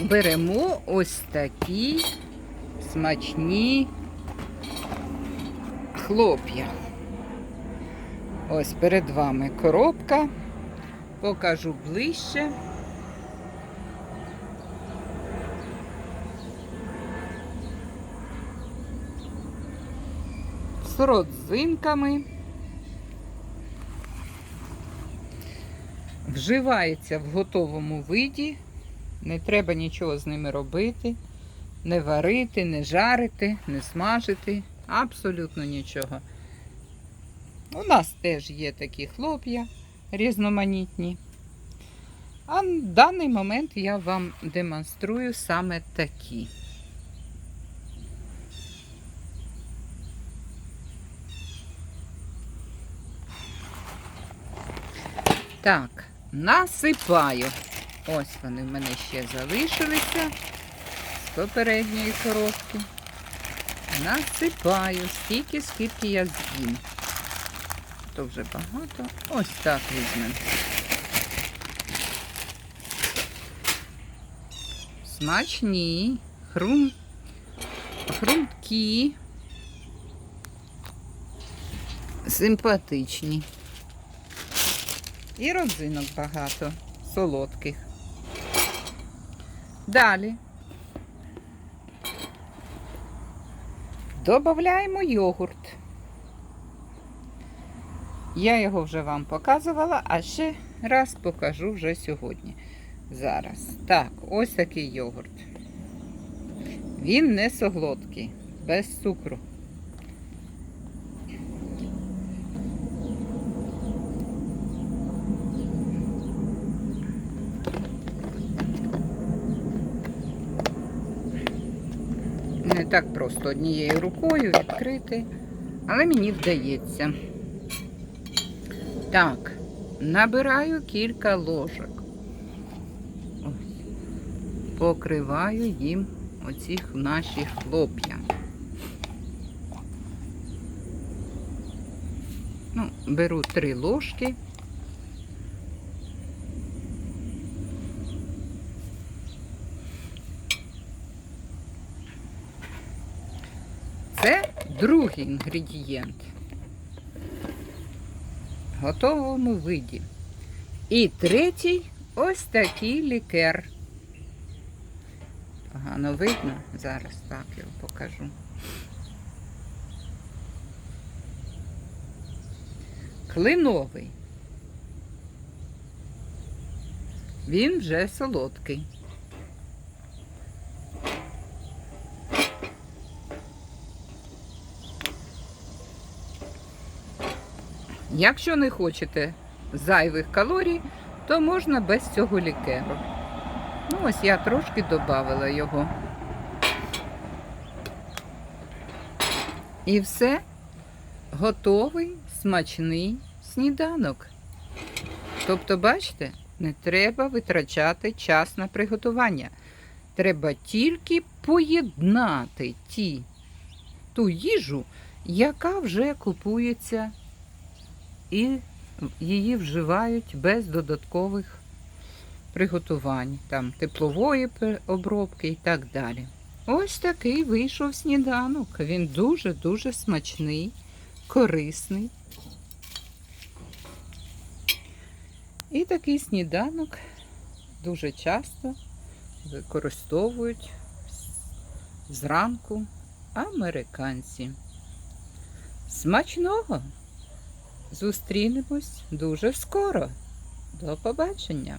беремо ось такі смачні хлоп'я. Ось перед вами коробка. Покажу ближче. З родзинками. Вживається в готовому виді. Не треба нічого з ними робити. Не варити, не жарити, не смажити. Абсолютно нічого. У нас теж є такі хлоп'я різноманітні. А в даний момент я вам демонструю саме такі. Так, насипаю. Ось вони в мене ще залишилися з попередньої коробки. Насипаю стільки, скільки я з'їм. То вже багато. Ось так візьмемо. Смачні, хрум, хрумкі, симпатичні. І родзинок багато, солодких. Далі. Додаємо йогурт. Я його вже вам показувала, а ще раз покажу вже сьогодні. Зараз. Так, ось такий йогурт. Він не соглодкий, без цукру. Так просто однією рукою відкрити, але мені вдається. Так, набираю кілька ложок. Ось. Покриваю їм оцих наші хлоп'я. Ну, беру три ложки. Це другий інгредієнт. В готовому виді. І третій ось такий лікер. Погано видно, зараз так його покажу. Клиновий. Він вже солодкий. Якщо не хочете зайвих калорій, то можна без цього лікеру. Ну, ось я трошки додавала його. І все, готовий смачний сніданок. Тобто, бачите, не треба витрачати час на приготування. Треба тільки поєднати ті, ту їжу, яка вже купується і її вживають без додаткових приготувань, там теплової обробки і так далі. Ось такий вийшов сніданок. Він дуже-дуже смачний, корисний. І такий сніданок дуже часто використовують зранку американці. Смачного! Зустрінемось дуже скоро. До побачення!